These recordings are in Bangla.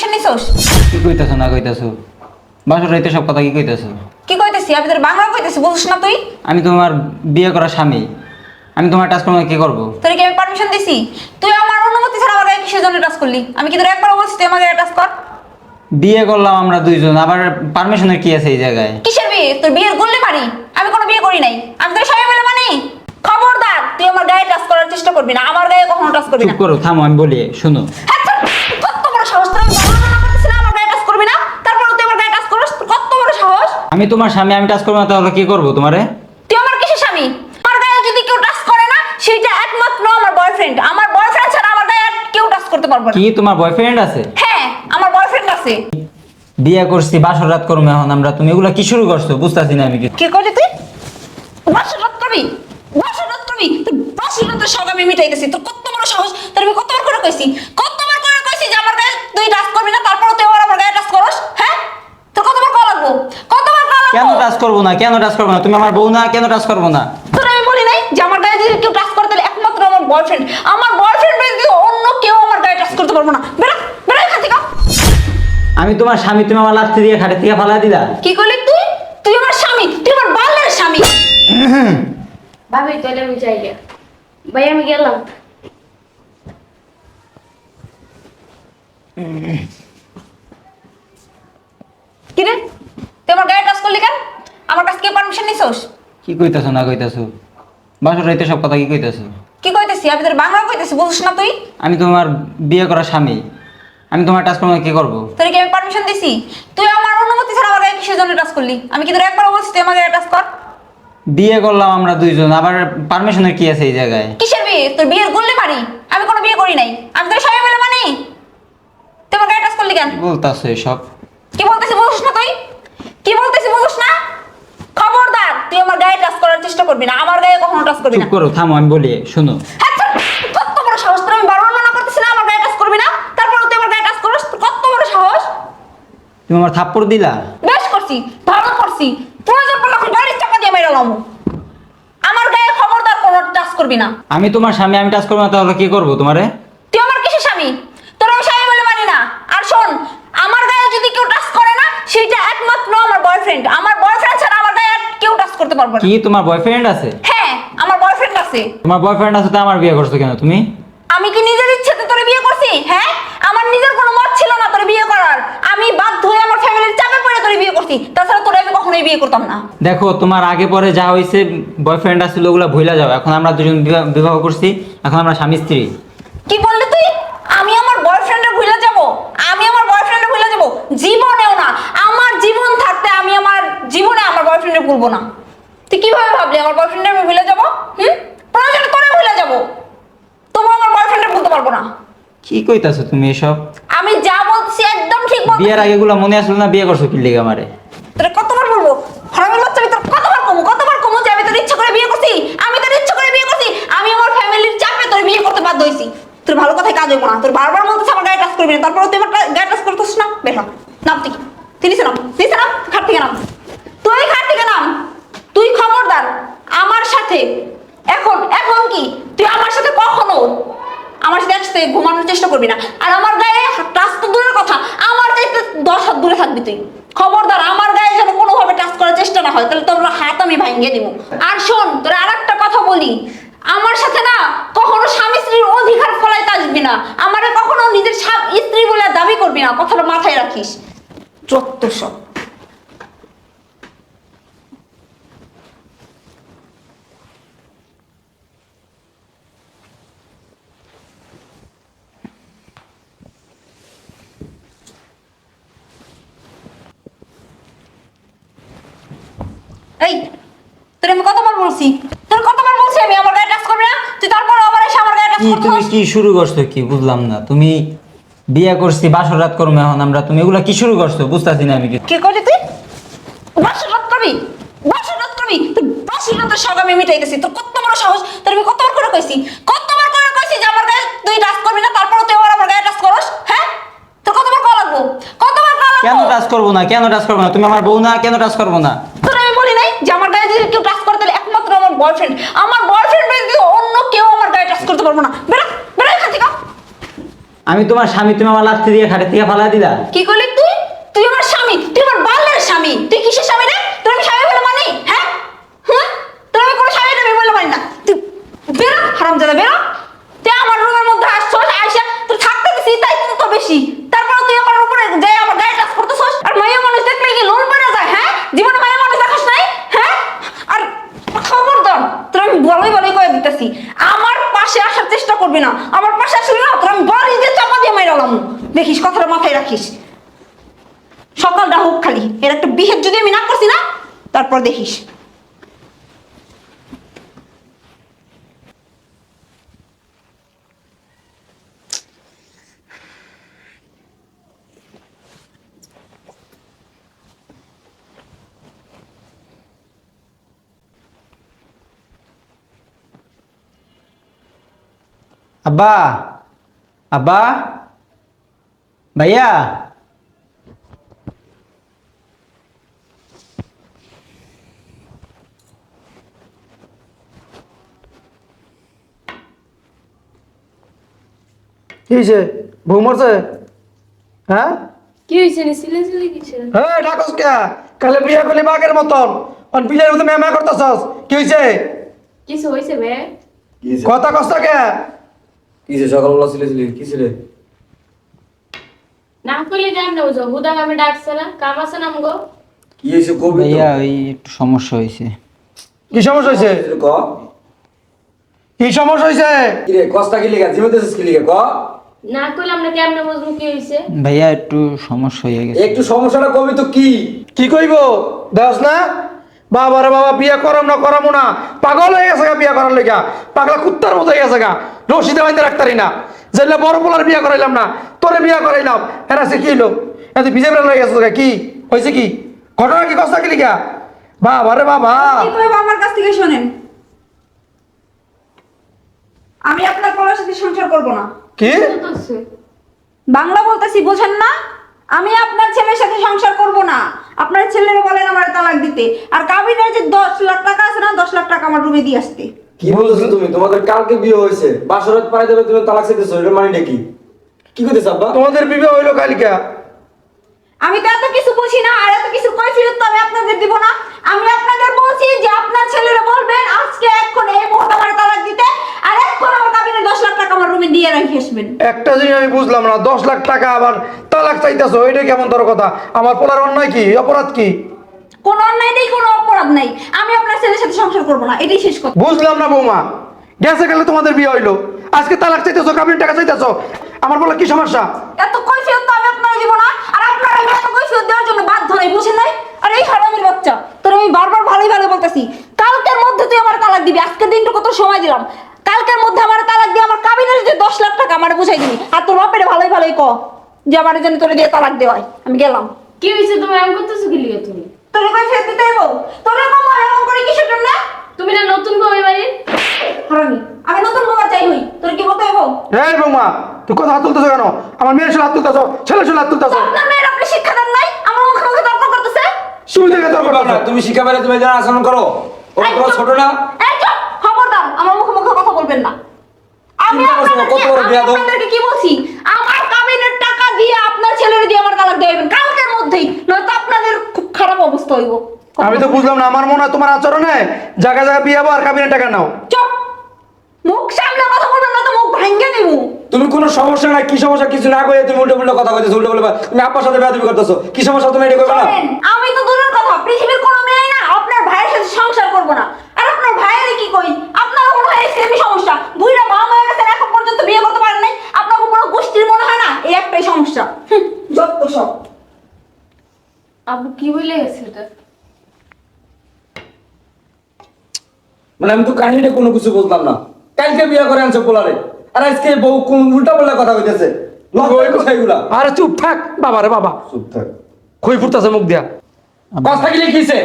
পারমিশন নিছস? কি কইতাছো না কইতাছো? বাসর রাইতে সব কথা কি কইতাছো? কি কইতেছি? আমি তোর বাংলা কইতেছি বুঝছ না তুই? আমি তোমার বিয়ে করা স্বামী। আমি তোমার টাচ করব কি করব? তোর কি আমি পারমিশন দিছি? তুই আমার অনুমতি ছাড়া আমার গায়ে কিসের জন্য টাচ করলি? আমি কি তোর একবার বলছি তুই আমার গায়ে টাচ কর? বিয়ে করলাম আমরা দুইজন আবার পারমিশনের কি আছে এই জায়গায়? কিসের বিয়ে? তোর বিয়ের করলে পারি আমি কোনো বিয়ে করি নাই। আমি তোর সবাই বলে মানি। খবরদার তুই আমার গায়ে টাচ করার চেষ্টা করবি না আমার গায়ে কখনো টাচ করবি চুপ না। করো থামো আমি বলি শোনো। আমি তোমার স্বামী আমি টাচ করব না তাহলে কি করব তোমারে? তুই আমার কিসের স্বামী? আমার গায়ে যদি কেউ টাচ করে না সেটা একমাত্র আমার বয়ফ্রেন্ড আমার বয়ফ্রেন্ড ছাড়া আমার গায়ে আর কেউ টাচ করতে পারবে না। কি তোমার বয়ফ্রেন্ড আছে? হ্যাঁ আমার বয়ফ্রেন্ড আছে। বিয়ে করছি বাসর রাত করব এখন আমরা। তুমি এগুলা কি শুরু করছ? বুঝতেছি না আমি কিছু। কে করলি তুই? বাসর রাত করবি? বাসর রাত করবি? তোর বাসর রাতের সব আমি মিটাইতেছি তোর কত বড় সাহস? তোর আমি কতবার করে কইছি? কতবার করে কইছি যে আমার গায়ে তুই টাচ করবি না তারপর তুই আবার আমার গায়ে টাচ করস? হ্যাঁ? তোর কতবার কল লাগবো? কতবার কেন টাচ করব না? কেন টাচ করব না? তুমি আমার বউ না কেন টাচ করব না? তোর আমি বলি নাই যে আমার গায়ে যদি কেউ টাচ করে তাহলে একমাত্র আমার বয়ফ্রেন্ড আমার বয়ফ্রেন্ড অন্য কেউ আমার গায়ে টাচ করতে পারব না। বেরো বেরো এখান থেকে। আমি তোমার স্বামী তুমি আমার লাথি দিয়ে খাটের থেকে ফালা দিলা। কি করলি তুই? তুই আমার স্বামী তুই আমার বালের স্বামী। ভাবি তাহলে আমি যাই গে। ভাই আমি গেলাম। কি রে? তুই আমার গায়ে টাচ করলি কেন? আমার কাছ থেকে পারমিশন নিছস? কি কইতাছো না কইতাছো? বাসর রাইতে সব কথা কি কইতাছো? কি কইতেছি? আমি তোর বাংলা কইতেছি বুঝছ না তুই? আমি তোমার বিয়ে করা স্বামী। আমি তোমার টাচ করব কি করব? তোর কি আমি পারমিশন দিছি? তুই আমার অনুমতি ছাড়া আমার গায়ে কিসের জন্য টাচ করলি? আমি কি তোর একবার বলছি তুই আমার গায়ে টাচ কর? বিয়ে করলাম আমরা দুইজন আবার পারমিশনের কি আছে এই জায়গায়? কিসের বিয়ে? তোর বিয়ের করলে পারি আমি কোনো বিয়ে করি নাই। আমি তোর সবাই বলে মানি। তুই আমার গায়ে টাচ করলি কেন? বলতাছো এসব? কি বলতেছি বুঝছ না তুই? কি বলতেছি বুঝছ না? খবরদার তুই আমার গায়ে টাচ করার চেষ্টা করবি না আমার গায়ে কখনো টাচ করবি না। চুপ করো থামো আমি বলি শোনো। হ্যাঁ, কত বড় সাহস তোর আমি বারবার মানা করতেছি না আমার গায়ে টাচ করবি না। তারপর তুই আমার গায়ে টাচ করিস কত বড় সাহস? তুমি আমার থাপ্পড় দিলা? বেশ করছি ভালো করছি। প্রয়োজন পড়লে এখন গাড়ির চাকা দিয়ে মেরালাম আমার গায়ে খবরদার কোনো টাচ করবি না। আমি তোমার স্বামী আমি টাচ করব না তাহলে কি করব তোমারে তুই আমার কিসের স্বামী তোর আমি স্বামী বলে মানি না আর শোন আমার গায়ে যদি কেউ টাচ করে না সেটা একমাত্র আমার বয়ফ্রেন্ড আমার বয়ফ্রেন্ড ছাড়া আমার গায়ে আর কেউ টাচ করতে পারবে না। কি তোমার বয়ফ্রেন্ড আছে? হ্যাঁ আমার বয়ফ্রেন্ড আছে। তোমার বয়ফ্রেন্ড আছে তো আমার বিয়ে করছ কেন? তুমি? আমি কি নিজের ইচ্ছেতে তোরে বিয়ে করছি? হ্যাঁ? আমার নিজের কোনো মত ছিল না তোরে বিয়ে করার। আমি বাধ্য হয়ে আমার ফ্যামিলির চাপে পড়ে তোরে বিয়ে করছি। তাছাড়া তোরে আমি কখনোই বিয়ে করতাম না। দেখো তোমার আগে পরে যা হয়েছে বয়ফ্রেন্ড আছিল ওগুলো ভুলে যাও। এখন আমরা দুজন বিবাহ- বিবাহ করছি এখন আমরা স্বামী স্ত্রী। কি বললি তুই? আমি আমার বয়ফ্রেন্ডে ভুলে যাব? আমি আমার বয়ফ্রেন্ডে ভুলে যাব? জীবনেও না। আমার জীবন থাকতে আমি আমার জীবনে আমার বয়ফ্রেন্ডে ভুলবো না। তুই কীভাবে ভাবলি? আমার বয়ফ্রেন্ডে আমি ভুলে যাব? হুম? প্রয়োজনে তোরে ভুলে যাব। তবু আমার বয়ফ্রেন্ডে ভুলতে পারব না। কি কইতাছো তুমি এসব? আমি যা বলছি একদম ঠিক বলছি। বিয়ের আগে গুলো মনে আসলো না বিয়ে করছ কি লেগে আমারে? তোর কতবার বলব? হারামির বাচ্চা আমি তোর কতবার কমু? কতবার কমু যে আমি তোর ইচ্ছা করে বিয়ে করছি? আমি তোর ইচ্ছা করে বিয়ে করছি। আমি আমার ফ্যামিলির চাপে তোর বিয়ে করতে বাধ্য হয়েছি তোর ভালো কথায় কাজ হইব না। তোর বারবার বলতেছ আমার গায়ে টাচ করবি না। তারপর তুই আমার গায়ে টাচ করতেছ না? হ। নাম তুই তুই নিচে নাম। নিচে নাম? খাট থেকে নাম। তুই খাট থেকে নাম। তুই খবরদার, আমার সাথে। এখন এখন কি? তুই আমার সাথে কখনো আমার সাথে একসাথে ঘুমানোর চেষ্টা করবি না। আর আমার গায়ে টাচ তো দূরের কথা, আমার চাইতে দশ হাত দূরে থাকবি তুই। খবরদার, আমার গায়ে যেন কোনোভাবে টাচ করার চেষ্টা না হয়, তাহলে তোর হাত আমি ভাঙিয়ে দিব আর শোন, তোর আর একটা কথা বলি। আমার সাথে না কখনো স্বামী স্ত্রীর অধিকার ফলাইতে আসবি না। আমারে কখনো নিজের স্ত্রী বলে দাবি করবি না। কথাটা মাথায় রাখিস। যত সব। এই তোর আমি কতবার বলছি? তোর কতবার বলছি আমি? আমার গায়ে টাচ করবি না? তুই তারপর আবার এসে আমার গায়ে টাচ কি তুমি কি শুরু করছ কি? বুঝলাম না। তুমি বিয়ে করছি বাসর রাত করব এখন আমরা। তুমি এগুলা কি শুরু করছ? বুঝতেছি না আমি কে করলি তুই? বাসর রাত করবি? বাসর রাত করবি? তুই বাসর রাতের সব আমি মিটাইতেছি। তোর কত বড় সাহস? তোর আমি কতবার করে কইছি? কতবার করে কইছি যে আমার গায়ে তুই টাচ করবি না? তারপর তুই আবার আমার গায়ে টাচ করস? হ্যাঁ? তোর কতবার কল লাগবো? কল কেন টাচ করব না? কেন টাচ করব না? তুমি আমার বউ না কেন টাচ করব না? তোর আমি বলি নাই যে আমার গায়ে যদি কেউ টাচ করে তাহলে একমাত্র আমার বয়ফ্রেন্ড আমার বয়ফ্রেন্ড অন্য কেউ আমার গায়ে টাচ করতে পারব না। বেরো বেরো এখান থেকে। আমি তোমার স্বামী তুমি আমার লাথি দিয়ে খাটে থেকে ফালা দিলা? কি করলি তুই? তুই আমার স্বামী তুই আমার বালের স্বামী। তুই কিসের স্বামী রে তোর আমি স্বামী বলে মানি হ্যাঁ হ্যাঁ তোর আমি কোনো স্বামী টামী বলে মানি না তুই বেরো হারাম জাদা বেরো তুই আমার রুমের মধ্যে আসছস আইসা তুই থাকতে দিছি তাই কিন্তু তো বেশি তারপর তুই আমার উপরে যাই আমার গায়ে টাচ করতেছস আর মাইয়া মানুষ দেখলে কি লোন পড়ে যায় হ্যাঁ জীবনে মাইয়া মানুষ দেখাস নাই হ্যাঁ আর খবরদার তোর আমি বলাই বলাই করে দিতেছি আমার পাশে আসার চেষ্টা করবি না আমার পাশে আসলে না তোর আমি বাড়ি দিয়ে চাপা দিয়ে মাইরালাম দেখিস কথাটা মাথায় রাখিস সকালটা হোক খালি। এর একটা বিহের যদি আমি না করছি না, তারপর দেখিস। আব্বা আব্বা। ভাইয়া? কি হয়েছে বউ মরছে? হ্যাঁ? কি হয়েছে নি? সিলে সিলে কিছু হ্যাঁ ডাকস কে? কালে বিয়া করলি বাঘের মতন। অন বিলের মতো মেমা করতেছস। কি হয়েছে কিছু হয়েছে বে? কথা কষ্ট কে? কিসে সকালবেলা ছিলে ছিলে কিসে না করলে জান না বুঝো? হুদা আমি ডাকছে না? কাম আছে না আমগো? কি হয়েছে কবি ভাইয়া ওই একটু সমস্যা হয়েছে। কি সমস্যা হয়েছে? ক কি? সমস্যা হয়েছে? কি রে কষ্টা কি লিখা জিমেতেছিস কি লিখা ক? না করলে আমরা কেমনে বুঝব কি হয়েছে? ভাইয়া একটু সমস্যা হয়ে গেছে। একটু সমস্যাটা কবি তো কি? কি কইব? দাস না বাবা রে বাবা বিয়া করাম না করামো না। পাগল হয়ে গেছে গা বিয়া করার লেগা। পাগলা কুত্তার মতো হয়ে গেছে গা। রশিদে বাইন্দে রাখতারি না। যেলে বড় পোলার বিয়া করাইলাম না তোরে বিয়া করাইলাম। এরা সে কি হইল এত বিজে বেড়া হয়ে গেছে গা কি? হয়েছে কি? ঘটনা কি কষ্ট কি লিখা? বাবা রে বাবা। আমার কাছ থেকে শোনেন? আমি আপনার পোলার সাথে সংসার করব না। কি? বাংলা বলতেছি বোঝেন না? আমি আপনার ছেলের সাথে সংসার করব না। আপনার ছেলের বলেন আমার তালাক দিতে। আর কাবিনের যে দশ লাখ টাকা আছে না দশ লাখ টাকা আমার রুমে দিয়ে আসতে। কি বলছো তুমি? তোমাদের কালকে বিয়ে হয়েছে। বাসরাত পাড়াই দেবে তুমি তালাক চাইতেছো এটা মানে কি? কি করতেছ আব্বা? তোমাদের বিবাহ হইল কালিকা। আমি তো এত কিছু বুঝি না আর এত কিছু কৈফিয়ত তো আমি আপনাদের দিব না। আমি আপনাদের বলছি যে আপনার ছেলেরা বলবেন আজকে এখন এই মুহূর্তে আমার তালাক দিতে আর এখন আমার কাবিনের দশ লাখ টাকা আমার রুমে দিয়ে রেখে আসবেন। একটা জিনিস আমি বুঝলাম না দশ লাখ টাকা আবার তালাক চাইতেছো এটা কেমন তোর কথা? আমার পোলার অন্যায় কি? অপরাধ কি? কোন অন্যায় নেই কোনো অপরাধ নেই। আমি আপনার ছেলের সাথে সংসার করব না। এটাই শেষ কথা। বুঝলাম না বৌমা। গেছে গেলে তোমাদের বিয়ে হইল। আজকে তালাক চাইতেছো কাবিন টাকা চাইতেছো। আমার বলে কি সমস্যা? এত কৈফিয়ত তো আমি আপনারা দিব না। আর আপনারা আমি এত কৈফিয়ত দেওয়ার জন্য বাধ্য নই বুঝেন নাই? আর এই হারামের বাচ্চা তোর আমি বারবার ভালোই ভালো বলতেছি। কালকের মধ্যে তুই আমার তালাক দিবি আজকে দিনটা কত সময় দিলাম। কালকের মধ্যে আমার তালাক দিয়ে আমার কাবিনের যে দশ লাখ টাকা আমার বুঝাই দিবি। আর তোর বাপের ভালোই ভালোই ক যে আমার জন্য তোরে দিয়ে তালাক দেওয়ায়। আমি গেলাম। কি হয়েছে? তুমি এমন করতেছো কি লিগে তুমি? তোরে কৈফিয়ত দিতে হইব? তোরে কম এরকম করে কিসের জন্য? তুমি না নতুন বউ এবারে হারামি আমি নতুন মোবাইল চাই হই। তোর কি বলতে হইব? এই বৌমা তুই কথা হাত তুলতেছো কেন? আমার মেয়ের সাথে হাত তুলতেছো ছেলের সাথে হাত তুলতেছো। আপনার মেয়ের আপনি শিক্ষা দেন নাই আমার মুখে মুখে তর্ক করতেছে। শুরু থেকে তোর কি কথা কথা? তুমি শিক্ষা পেলে তুমি যারা আচরণ করো ওরা এই ছোট না। এই চুপ, খবরদার আমার মুখে মুখে কথা বলবেন না। আমি আপনাদেরকে- কি বলছি? আমার কাবিনের টাকা দিয়ে আপনার ছেলের দিয়ে আমার তালাক দেবেন কালকের মধ্যেই নয়তো আপনাদের খুব খারাপ অবস্থা হইব। আমি তো বুঝলাম না আমার মনে হয় তোমার আচরণে জায়গা জায়গা বিয়ে আর কাবিনের টাকা নাও। চুপ! মুখ সামনে কথা বলবেন না তো মুখ ভাঙ্গে দিব তুমি কোনো সমস্যা নাই কি সমস্যা কিছু না করে তুমি উল্টো উল্টো কথা কইতেছো উল্টো উল্টো তুমি আব্বার সাথে বেয়াদবি করতেছো। কি সমস্যা তুমি এটা করবে না? আমি তো দূরের কথা পৃথিবীর কোনো মেয়ে না আপনার ভাইয়ের সাথে সংসার করব না। আর আপনার ভাইয়ের কি কই আপনার মনে হয় সেমই সমস্যা। বুইরা মা হয়ে গেছেন এখন পর্যন্ত বিয়ে করতে পারেন নাই আপনার কোনো গোষ্ঠীর মনে হয় না? এই একটাই সমস্যা। যত সব। আবু কি বলে গেছে এটা? মানে আমি তো কাহিনীটা কোনো কিছু বলতাম না। কালকে বিয়ে করে আনছো পোলারে। আর আজকে বউ কোন উল্টা পাল্টা কথা কইতেছে? আরে চুপ থাক বাবা রে বাবা। চুপ থাক। খই ফুটতেছে মুখ দিয়া। কথা কি লিখিছে?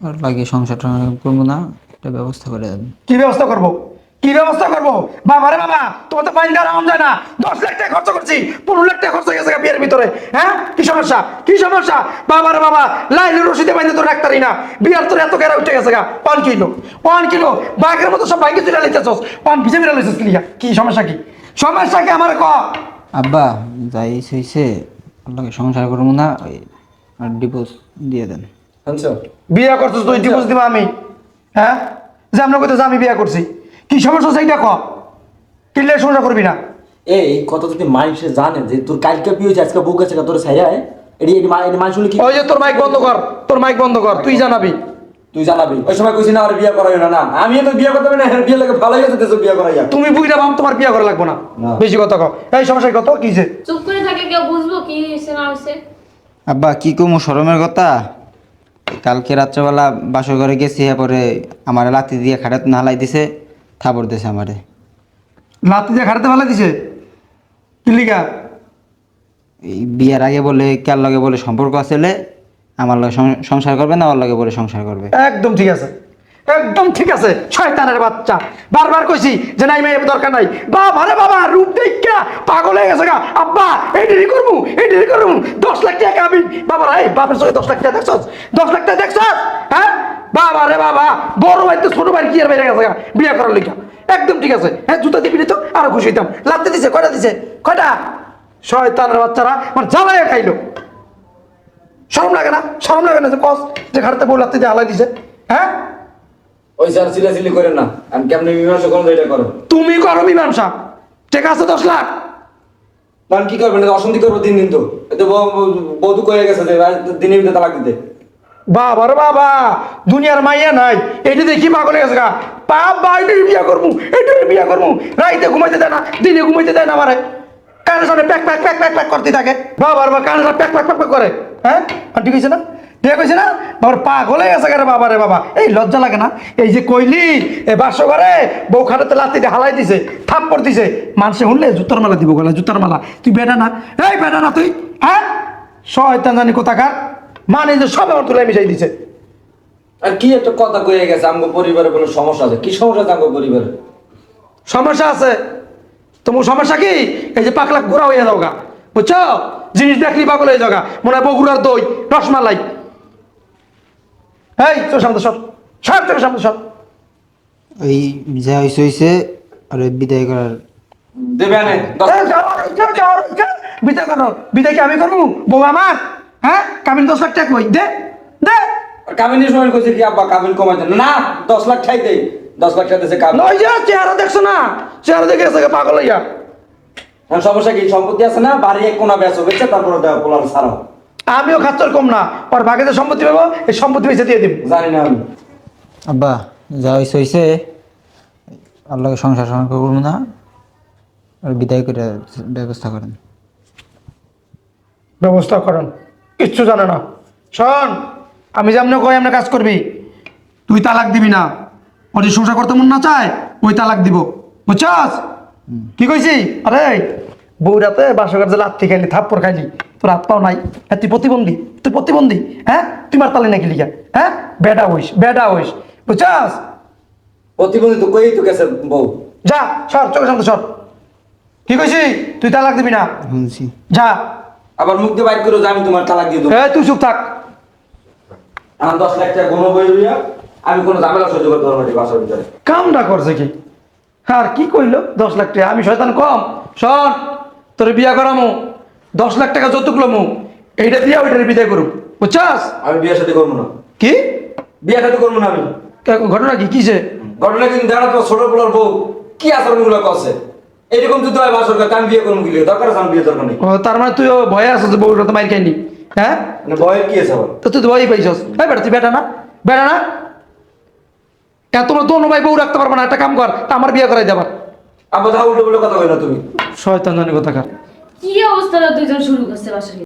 আর লাগে সংসারটা করব না একটা ব্যবস্থা করে দেবেন কি ব্যবস্থা করব? কি ব্যবস্থা করব? বাবা রে বাবা তোমার তো পাইন আরাম যায় না। দশ লাখ টাকা খরচ করছি পনেরো লাখ টাকা খরচ হয়ে গেছে গা বিয়ের ভিতরে হ্যাঁ? কি সমস্যা? কি সমস্যা? বাবা রে বাবা লাইলে রশিদে বাইন্দে তোর রাখতারি না। বিয়ার তোর এত গেরা উঠে গেছে গা? পান কিলো পান কিলো। বাঘের মতো সব ভাঙ্গে তুলে লিখতেছস পান ভিজে মিলা লিখছিস কি কি সমস্যা কি? সমস্যা কি আমার ক? আব্বা যাই হয়েছে আপনাকে সংসার করব না ওই আর ডিভোর্স দিয়ে দেন। বিয়া করছিস তুই ডিভোর্স দিবা আমি। হ্যাঁ? যে আমরা কইতে আমি বিয়া করছি। কি সমস্যা সেইটা ক? কিনলে সংসার করবি না। এই কথা যদি মানুষে জানে যে তোর কালকে বিয়ে হয়েছে আজকে বউ গেছে তোর ছাইরা এটি এটি মা- এটি মানুষ শুনলে কি? ওই যে তোর মাইক বন্ধ কর তোর মাইক বন্ধ কর তুই জানাবি। তুই জানাবি। ওই সময় কইছি না আর বিয়ে করাই না না। আমি তো বিয়ে করতে না বিয়ে লাগে ভালো গেছে দেশে বিয়ে করাই যাক তুমি ভাব তোমার বিয়া করা লাগবে না। বেশি কথা কও। এই সমস্যা কত? কি যে? চুপ করে থাকে কেউ বুঝব কি হয়েছে না হয়েছে। আব্বা কি কমু শরমের কথা? কালকে রাত্রেবেলা বাসর ঘরে গেছি পরে আমার লাতি দিয়ে খাটাত নালাই দিছে। থাপড় দিয়েছে আমারে। লাতি যে খাটাতে ভালো দিছে? পিলিকা এই বিয়ের আগে বলে কার লগে বলে সম্পর্ক আছে আমার লগে সংসার করবে না ওর লগে বলে সংসার করবে? একদম ঠিক আছে। একদম ঠিক আছে, শয়তানের বাচ্চা। বারবার কইছি যে নাই মেয়ে দরকার নাই। বাবা রে বাবা, রূপ দেখা পাগল হয়ে গেছে গা। আব্বা, এই করব, এই দেরি করব। দশ লাখ টাকা আমি বাবা রে বাপের সঙ্গে দশ লাখ টাকা দেখছস? দশ লাখ টাকা দেখছস? হ্যাঁ? বাবা রে বাবা, বড় ভাই তো ছোট ভাই কি আর বেড়ে গেছে গা? বিয়ে করার লিখা একদম ঠিক আছে। হ্যাঁ জুতা দিবি তো আরও খুশি হইতাম। লাত্তি দিছে, কয়টা দিছে? কয়টা? শয়তানের বাচ্চারা মানে জ্বালায় খাইলো। শরম লাগে না? শরম লাগে না যে কস, যে ঘাড়তে বউ লাত্তি দিয়ে হালাই দিছে। হ্যাঁ? ওই স্যার চিলাচিলি করেন না। আমি কেমনি মীমাংসা করুন এটা করেন তুমি করো মীমাংসা। ঠিক আছে দশ লাখ। তখন কি করবেন? অশান্তি করব দিন দিন তো। এতে বৌদু করে গেছে যে দিনের ভিতরে তালাক দিতে। বাবা রে বাবা দুনিয়ার মাইয়া নাই। এটি দেখি পাগল হয়ে গেছে গা। বাবা এটার বিয়া করব এটার বিয়া করব। রাইতে ঘুমাইতে দেয় না দিনে ঘুমাইতে দেয় না আমারে। কানের সামনে প্যাক প্যাক প্যাক প্যাক প্যাক করতে থাকে। বাবা রে বাবা কানের সামনে প্যাক প্যাক প্যাক প্যাক করে। হ্যাঁ? ঠিক আছে না? ঠিক আছে না? বাবার পাগল হয়ে গেছে বাবা রে বাবা। এই লজ্জা লাগে না? এই যে কইলি এ বাসো ঘরে বউ খাটাতে দিয়ে হালাই দিছে থাপ্পড় দিছে মানুষে শুনলে জুতার মালা দিব গলা জুতার মালা। তুই বেটা না? এই বেটা না তুই? হ্যাঁ? শয়তান জানি কোথাকার। মানে যে সব আমার তুলে মিশাই দিছে। আর কি একটা কথা কয়ে গেছে আমগো পরিবারে কোনো সমস্যা আছে? কি সমস্যা আছে আমগো পরিবারে? সমস্যা আছে। তোমার সমস্যা কি? এই যে পাকলা ঘোরা হয়ে যাও গা বুঝছ? জিনিস দেখলি পাগল হয়ে যাও গা মনে হয় বগুড়ার দই রসমালাই। এই তোর সামনে সর। সর তোর সামনে সর। ওই যা হয়েছে হয়েছে আর ওই বিদায় করার। দেবে এই। বিদায় করো। বিদায় কি আমি করব? বউ আমার হ্যাঁ? কামিন দশ লাখ টাকা কই? দে দে। কামিনীর সময় কইছে কি আব্বা কামিন কমাই দেন। না দশ লাখ ঠাই দেই। দশ লাখ টাকা দিয়েছে কামিন নয় যে চেহারা দেখছ না? চেহারা দেখে গেছে পাগল হইয়া। সমস্যা কি? সম্পত্তি আছে না? বাড়ি এক কোনা বেচো বেচে তারপরে দেওয়া পোলার ছাড়াও। আমিও খাচ্ছর কম না ওর ভাগে যে সম্পত্তি পাবো এই সম্পত্তি বেঁচে দিয়ে দিব। জানি না আমি। আব্বা যা হয়েছে হয়েছে আল্লাহকে সংসার সংসার করব না। আর বিদায় করে ব্যবস্থা করেন। ব্যবস্থা করেন। কিচ্ছু জানে না। শোন আমি যেমন কই এমনি কাজ করবি। তুই তালাক দিবি না। ওর যে সংসার করতে মন না চায় ওই তালাক দিব। বুঝছস? কি কইছি? আরে বউরাতে বাসকার যে লাত্তি খাইলি থাপ্পড় খাইলি তোর হাত পাও নাই। হ্যাঁ তুই প্রতিবন্ধী তুই প্রতিবন্ধী হ্যাঁ? তুই মার তালি নাকি লিখা হ্যাঁ? বেডা হইস বেডা হইস বুঝছস? প্রতিবন্ধী তো কই তো গেছে বউ? যা সর চোখের সামনে সর। কি কইছি? তুই তালাক দিবি না? শুনছি। যা। আবার মুখ দিয়ে বাইর করে যে আমি তোমার তালাক দিয়ে দেবো। এ তুই চুপ থাক। আমার দশ লাখ টাকা কোনো বই হইয়া আমি কোনো ঝামেলা সহ্য করতে পারব না বাসার ভিতরে। কামটা করছে কি? আর কি কইলো দশ লাখ টাকা? আমি শয়তান কম। শোন তোর বিয়া করামু দশ লাখ টাকা যৌতুক লমু এইটা দিয়া ওইটার বিদায় করুক। বুঝছাস? আমি বিয়ের সাথে করব না। কি? বিয়ের সাথে করব না আমি। ঘটনা কি? কিসে? ঘটনা কিন্তু দেখা তো ছোট পোলার বউ। কি আচরণগুলো করছে? এরকম যদি হয় বাসর আমি বিয়ে করব কি দরকার আছে আমার বিয়ে দরকার নেই। ও তার মানে তুই ভয়ে আছিস বউটা তো মার খাইনি? হ্যাঁ? মানে বয়ের কি আছে তো তুই ভয়ই পাইছস। এই বেটা তুই বেটা না? বেটা না? এত তোর ভাই বউ রাখতে পারব না। একটা কাম কর তা আমার বিয়ে করাই দেবার আবার তাহলে উল্টো কথা কই না তুমি? শয়তান জানি কোথাকার। কি অবস্থা দুইজন শুরু করছে বাসায়